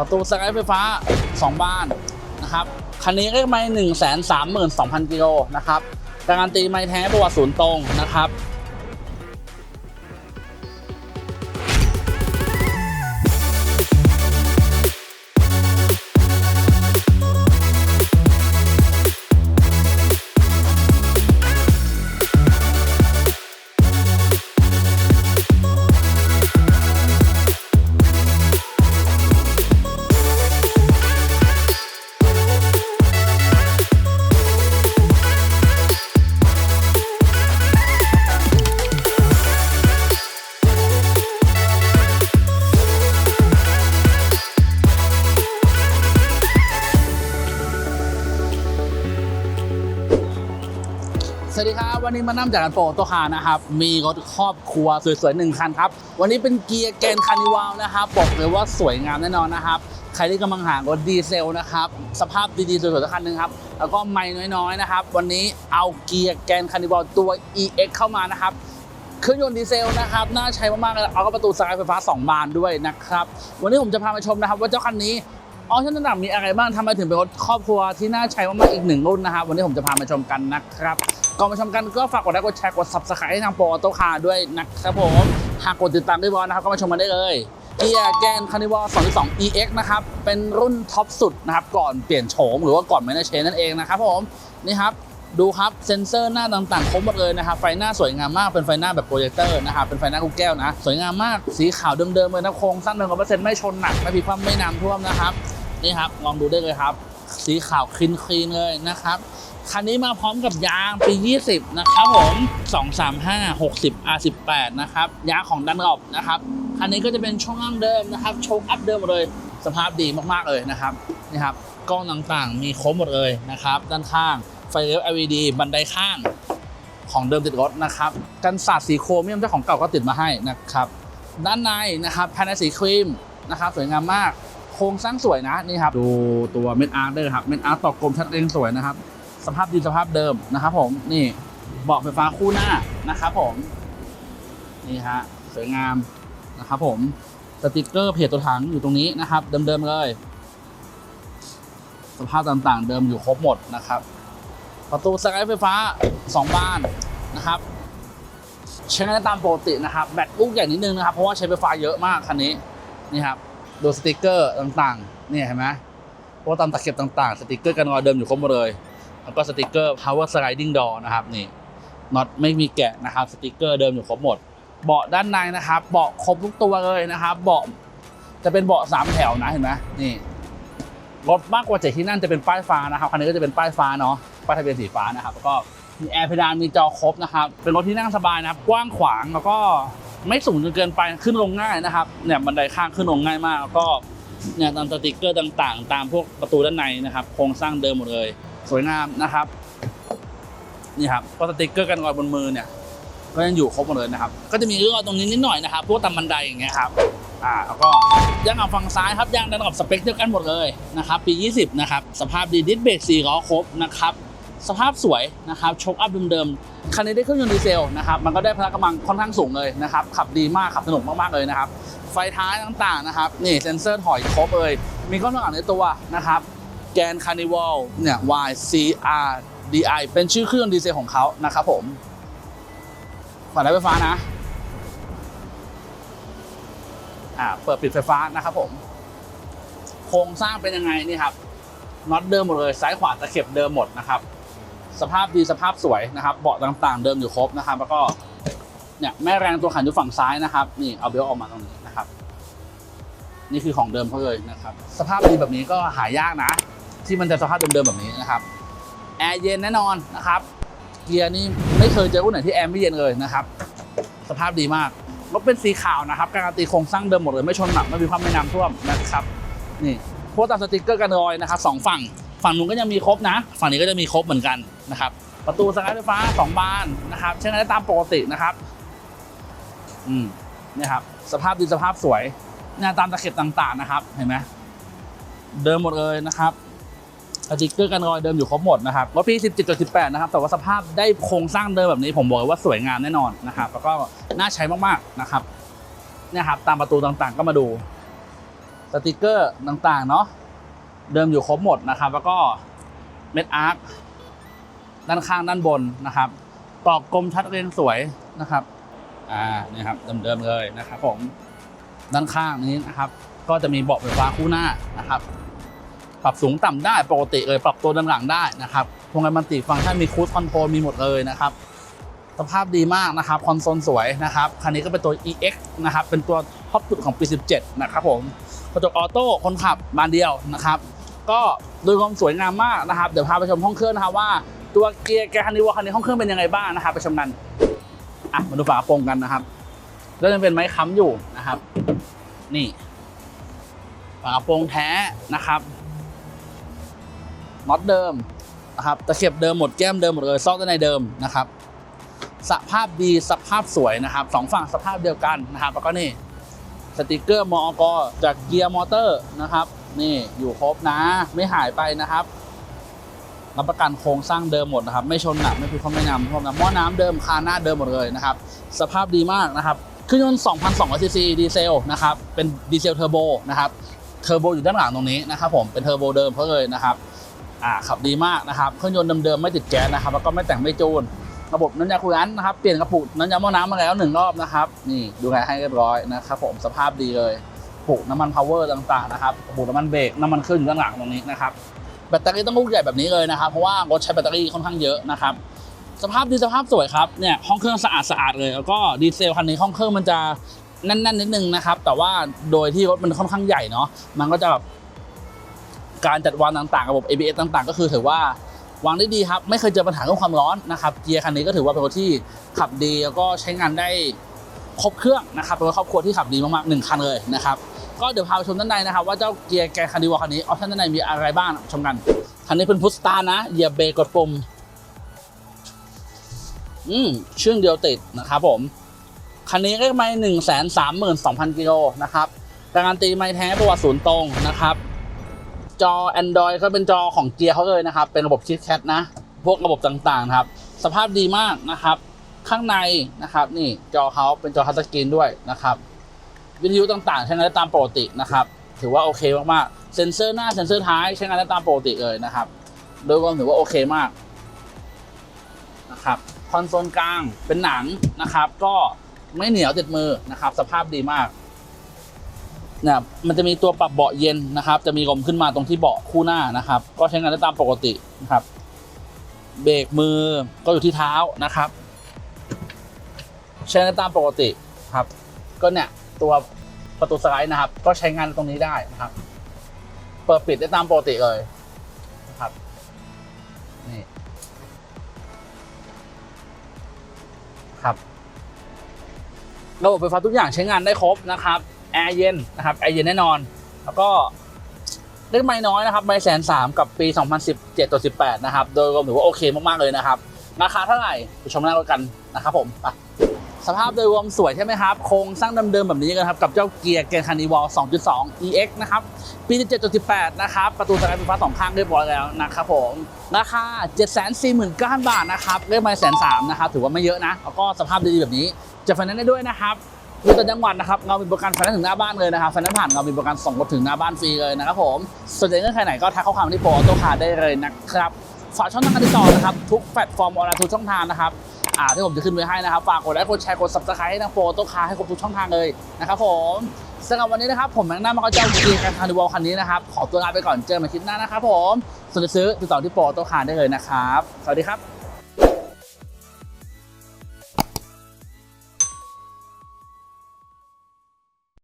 ประตูสกายไฟฟ้า 2 บ้านนะครับคันนี้ก็ไม่หนึ่งแสนสามหมื่นสองพันกิโลนะครับการันตีไม่แท้ประวัติศูนย์ตรงนะครับ สวัสดีครับ วันนี้มานั่งจากกันโปรโตคานะครับ มีรถครอบครัวสวยๆหนึ่งคันครับ วันนี้เป็นเกียร์แกนคานิวาลนะครับ บอกเลยว่าสวยงามแน่นอนนะครับ ใครที่กำลังหารถดีเซลนะครับ สภาพดีๆสวยๆสักคันหนึ่งครับ แล้วก็ไม่น้อยๆนะครับ วันนี้เอาเกียร์แกนคานิวาลตัว EX เข้ามานะครับเครื่องยนต์ดีเซลนะครับน่าใช้มากๆเลยเอาก็ประตูสกายไฟฟ้า 2 บานด้วยนะครับ วันนี้ผมจะพาไปชมนะครับ ว่าเจ้าคันนี้ออชั่นต่างๆมีอะไรบ้างทำไมถึงเป็นรถครอบครัวที่น่าใช้มากๆอีกหนึ่งรุ่นนะครับ วันนี้ผมจะพามาชมกันนะครับ ก่อนมาชมกันก็ฝากกดไลค์กดแชร์กด subscribe ให้ทางโปรโตคาด้วยนะครับผมหากกดติดตามด้วยบอลนะครับก็มาชมกันได้เลยเกียร์แกนคานิวอล2.2 EX นะครับ เป็นรุ่นท็อปสุดนะครับ ก่อนเปลี่ยนโฉมหรือว่าก่อนแมนเชนนั่นเองนะครับผม นี่ครับ ดูครับเซ็นเซอร์หน้าต่างๆ ครบหมดเลยนะครับ ไฟหน้าสวยงามมาก เป็นไฟหน้าแบบโปรเจคเตอร์นะครับ เป็นไฟหน้าลูกแก้วนะ สวยงามมาก สีขาวเดิมๆเลยนะโครงสร้างเดิมกับเปอร์เซ็นต์ไม่ชนหนัก ไม่พิคว่ำไม่น้ำท่วมนะครับ นี่ครับ ลองดูได้เลยครับ สีขาวคลีนคลีนๆเลยนะครับ คันนี้มาพร้อมกับยางปี 20 นะครับผม 235 60 R18 นะครับ ยางของดันรอบนะครับ คันนี้ก็จะเป็นช่องล่างเดิมนะครับ โชคอัพเดิมหมดเลย สภาพดีมากๆเลยนะครับ นี่ครับ กล้องต่างๆ มีครบหมดเลยนะครับ ด้านข้าง ไฟเลี้ยว LED บันไดข้าง ของเดิมติดรถนะครับ กันสาดสีโครเมียมเจ้าของเก่าก็ติดมาให้นะครับ ด้านในนะครับภายในสีครีมนะครับสวยงามมากโครงสร้างสวยนะนี่ครับ ดูตัวเม็ดอาร์ตด้วยครับเม็ดอาร์ตตอกกลมชัดเจนสวยนะครับ สภาพดีสภาพเดิมนะครับผมนี่เบาะไฟฟ้าคู่หน้านะครับผมนี่ฮะสวยงามนะครับผมสติกเกอร์เพจตัวถังอยู่ตรงนี้นะครับ เดิมๆเลย สภาพต่างๆ เดิมอยู่ครบหมดนะครับ ประตูสกายไฟฟ้า 2 บานนะครับใช้งานได้ตามปกตินะครับ แบตลูกใหญ่นิดนึงนะครับ เพราะว่าใช้ไฟฟ้าเยอะมากคันนี้นี่ครับดูสติกเกอร์ต่างๆ เนี่ยเห็นไหมเพราะว่าตามตะเข็บต่างๆ สติกเกอร์กันรอยเดิมอยู่ครบหมดเลย แล้วก็สติกเกอร์ power sliding door นะครับนี่น็อตไม่มีแกะนะครับสติกเกอร์เดิมอยู่ครบหมด เบาะด้านในนะครับเบาะครบทุกตัวเลยนะครับ เบาะจะเป็นเบาะสามแถวนะเห็นไหมนี่รถมากกว่าเจ็ดที่นั่นจะเป็นป้ายฟ้านะครับคันนี้ก็จะเป็นป้ายฟ้าเนาะป้ายทะเบียนสีฟ้านะครับแล้วก็มีแอร์เพดานมีจอครบนะครับ เป็นรถที่นั่งสบายนะครับ กว้างขวางแล้วก็ไม่สูงจนเกินไปขึ้นลงง่ายนะครับเนี่ยบันไดข้างขึ้นลงง่ายมาก แล้วก็เนี่ยตามสติกเกอร์ต่างๆ ตามพวกประตูด้านในนะครับ โครงสร้างเดิมหมดเลย สวยงามนะครับ นี่ครับก็สติกเกอร์กันรอยบนมือเนี่ย ก็ยังอยู่ครบหมดเลยนะครับ ก็จะมีร่องตรงนี้นิดหน่อยนะครับ พวกตามบันไดอย่างเงี้ยครับอ่าแล้วก็ยางอ่ฝั่งซ้ายครับยางดันกับสเปคเดียวกันหมดเลยนะครับ ปี 20 นะครับ สภาพดีดิสเบรก4ล้อครบนะครับ สภาพสวยนะครับโชคอัพเดิมๆคันนี้ได้เครื่องยนต์ดีเซลนะครับ มันก็ได้พละกำลังค่อนข้างสูงเลยนะครับ ขับดีมาก ขับสนุกมากๆเลยนะครับ ไฟท้ายต่างๆนะครับ นี่เซ็นเซอร์ถอยครบเลย มีกล้องต่างๆในตัวนะครับ แกนคาร์นิวัลเนี่ย YCR DI เป็นชื่อเครื่องดีเซลของเขานะครับผมฝั่งไฟฟ้านะอ่าเปิดปิดไฟฟ้านะครับผม โครงสร้างเป็นยังไงนี่ครับน็อตเดิมหมดเลยซ้ายขวาตะเข็บเดิมหมดนะครับ สภาพดีสภาพสวยนะครับ เบาะต่างๆ เดิมอยู่ครบนะครับ แล้วก็เนี่ยแม่แรงตัวขันอยู่ฝั่งซ้ายนะครับ นี่เอาเบลออกมาตรงนี้นะครับ นี่คือของเดิมเขาเลยนะครับ สภาพดีแบบนี้ก็หายากนะ ที่มันจะสภาพเดิมๆแบบนี้นะครับแอร์เย็นแน่นอนนะครับเกียร์นี่ไม่เคยเจอรุ่นไหนที่แอร์ไม่เย็นเลยนะครับ สภาพดีมากรถเป็นสีขาวนะครับ การันตีโครงสร้างเดิมหมดเลยไม่ชนหนักไม่มีความไม่น้ำท่วมนะครับนี่พวกตามสติกเกอร์กันรอยนะครับสองฝั่งฝั่งนู้นก็ยังมีครบนะ ฝั่งนี้ก็จะมีครบเหมือนกันนะครับ ประตูสกายไฟฟ้าสองบานนะครับใช้งานได้ตามปกตินะครับ อืมนี่ครับ สภาพดีสภาพสวยหน้าตามตะเข็บต่างๆนะครับ เห็นไหมเดิมหมดเลยนะครับ สติกเกอร์กันรอยเดิมอยู่ครบหมดนะครับรถพี่17.18 นะครับ แต่ว่าสภาพได้โครงสร้างเดิมแบบนี้ผมบอกเลยว่าสวยงามแน่นอนนะครับ แล้วก็น่าใช้มากๆนะครับเนี่ยครับตามประตูต่างๆก็มาดูสติกเกอร์ต่างๆเนาะเดิมอยู่ครบหมดนะครับ แล้วก็เม็ดอาร์คด้านข้างด้านบนนะครับตอกกลมชัดเรียงสวยนะครับอ่านี่ครับเดิมๆเลยนะครับผมด้านข้างนี้นะครับ ก็จะมีเบาะไฟฟ้าคู่หน้านะครับ ปรับสูงต่ำได้ปกติเลยปรับตัวด้านหลังได้นะครับพวงมาลัยมันติฟังก์ชันมีคูดคอนโทรลมีหมดเลยนะครับสภาพดีมากนะครับคอนโซลสวยนะครับคันนี้ก็เป็นตัว EX นะครับเป็นตัวท็อปสุดของปี 17 นะครับผมกระจกออโต้คนขับบานเดียวนะครับ ก็โดยความสวยงามมากนะครับ เดี๋ยวพาไปชมห้องเครื่องนะครับว่าตัวเกียร์แกคันนี้ว่าคันนี้ห้องเครื่องเป็นยังไงบ้างนะครับ ไปชมกันอะมาดูฝากระโปรงกันนะครับก็จะเป็นไม้ค้ำอยู่นะครับ นี่ฝากระโปรงแท้นะครับ น็อตเดิมนะครับตะเข็บเดิมหมดแก้มเดิมหมดเลยซอกด้านในเดิมนะครับ สภาพดีสภาพสวยนะครับสองฝั่งสภาพเดียวกันนะครับแล้วก็นี่สติกเกอร์มอกจากเกียร์มอเตอร์นะครับ นี่อยู่ครบนะ ไม่หายไปนะครับรับประกันโครงสร้างเดิมหมดนะครับ ไม่ชนหนักไม่พิความไม่นำพวกนะหม้อน้ำเดิมคาหน้าเดิมหมดเลยนะครับ สภาพดีมากนะครับเครื่องยนต์2,200ซีซีดีเซลนะครับเป็นดีเซลเทอร์โบนะครับเทอร์โบอยู่ด้านหลังตรงนี้นะครับผมเป็นเทอร์โบเดิมเขาเลยนะครับ อ่าขับดีมากนะครับ เครื่องยนต์เดิมๆไม่ติดแก๊สนะครับ แล้วก็ไม่แต่งไม่จูน ระบบน้ำยาคูลเลนนะครับ เปลี่ยนกระปุกน้ำยาหม้อน้ำมาแล้วหนึ่งรอบนะครับ นี่ดูแลให้เรียบร้อยนะครับผม สภาพดีเลยปุกน้ำมันพาวเวอร์ต่างๆนะครับปุกน้ำมันเบรกน้ำมันเครื่องอยู่ด้านหลังตรงนี้นะครับแบตเตอรี่ต้องลูกใหญ่แบบนี้เลยนะครับ เพราะว่ารถใช้แบตเตอรี่ค่อนข้างเยอะนะครับ สภาพดีสภาพสวยครับ เนี่ยห้องเครื่องสะอาดสะอาดเลย แล้วก็ดีเซลคันนี้ห้องเครื่องมันจะแน่นๆนิดนึงนะครับ แต่ว่าโดยที่รถมันค่อนข้างใหญ่เนาะ มันก็จะแบบ การจัดวางต่างๆ ระบบ ABS ต่างๆ ก็คือถือว่าวางได้ดีครับ ไม่เคยเจอปัญหาเรื่องความร้อนนะครับเกียร์คันนี้ก็ถือว่าเป็นรถที่ขับดีแล้วก็ใช้งานได้ครบเครื่องนะครับเป็นรถครอบครัวที่ขับดีมากๆหนึ่งคันเลยนะครับก็เดี๋ยวพาไปชมด้านในนะครับว่าเจ้าเกียร์แกคันดีวอคันนี้ออปชั่นด้านในมีอะไรบ้างชมกันคันนี้เป็นพุชสตาร์นะเหยียบเบรกกดปุ่มอืมเชื่องเดียวติดนะครับผมคันนี้ก็ไม่หนึ่งแสนสามหมื่นสองพันกิโลนะครับการันตีไม่แท้ประวัติศูนย์ตรงนะครับ จอ Android ก็เป็นจอของเกียร์เขาเลยนะครับ เป็นระบบชิดแคทนะ พวกระบบต่างๆครับ สภาพดีมากนะครับ ข้างในนะครับ นี่จอเขาเป็นจอทัชสกรีนด้วยนะครับ วิทยุต่างๆ ใช้งานได้ตามปกตินะครับ ถือว่าโอเคมากๆ เซ็นเซอร์หน้าเซ็นเซอร์ท้ายใช้งานได้ตามปกติเลยนะครับ โดยรวมถือว่าโอเคมากนะครับ คอนโซลกลางเป็นหนังนะครับ ก็ไม่เหนียวติดมือนะครับ สภาพดีมาก นะครับมันจะมีตัวปรับเบาะเย็นนะครับ จะมีลมขึ้นมาตรงที่เบาะคู่หน้านะครับ ก็ใช้งานได้ตามปกตินะครับ เบรกมือก็อยู่ที่เท้านะครับ ใช้งานได้ตามปกติครับ ก็เนี่ยตัวประตูสไลด์นะครับ ก็ใช้งานตรงนี้ได้นะครับ เปิดปิดได้ตามปกติเลยนะครับนี่ครับระบบไฟฟ้าทุกอย่างใช้งานได้ครบนะครับ แอร์เย็นนะครับแอร์เย็นแน่นอน แล้วก็เล็กไม่น้อยนะครับไม่แสนสามกับปี 2017ตัว18 นะครับ โดยรวมถือว่าโอเคมาก ๆ เลยนะครับ ราคาเท่าไหร่ไปชมหน้ารถกันนะครับผมไปสภาพโดยรวมสวยใช่ไหมครับ โครงสร้างเดิมๆแบบนี้กันครับ กับเจ้าเกียร์เกนคานิวอล2.2 EX นะครับ ปี 17.18 นะครับ ประตูสไลด์ไฟฟ้าสองข้างเรียบร้อยแล้วนะครับผม ราคา 749,000 บาทนะครับเรียกมาแสนสามนะครับ ถือว่าไม่เยอะนะ แล้วก็สภาพดีๆแบบนี้ จะไฟแนนซ์ได้ด้วยนะครับ มีต่างจังหวัดนะครับเงามีประกันไฟนนถึงหน้าบ้านเลยนะครับไฟนนผ่านเงามีประกันส่งรถถึงหน้าบ้านฟรีเลยนะครับผมสนใจเงื่อนไขไหนก็ทักข้อความที่โปรออโต้คาร์ได้เลยนะครับฝากช่องทางการติดต่อนะครับทุกแพลตฟอร์มออนไลน์ทุกช่องทางนะครับอ่าที่ผมจะขึ้นไว้ให้นะครับฝากกดไลค์กดแชร์กดซับสไครต์ให้ทางโปรโต้คาร์ให้ครบทุกช่องทางเลยนะครับผมสำหรับวันนี้นะครับผมแมงน้ามาก็เจ้าเกีการคาร์นิวัลคันนี้นะครับขอตัวลาไปก่อนเจอกันใหม่คลิปหน้านะครับผมสนใจซื้อติดต่อที่โปรโต้คาร์ได้เลยนะครับสวัสดีครับ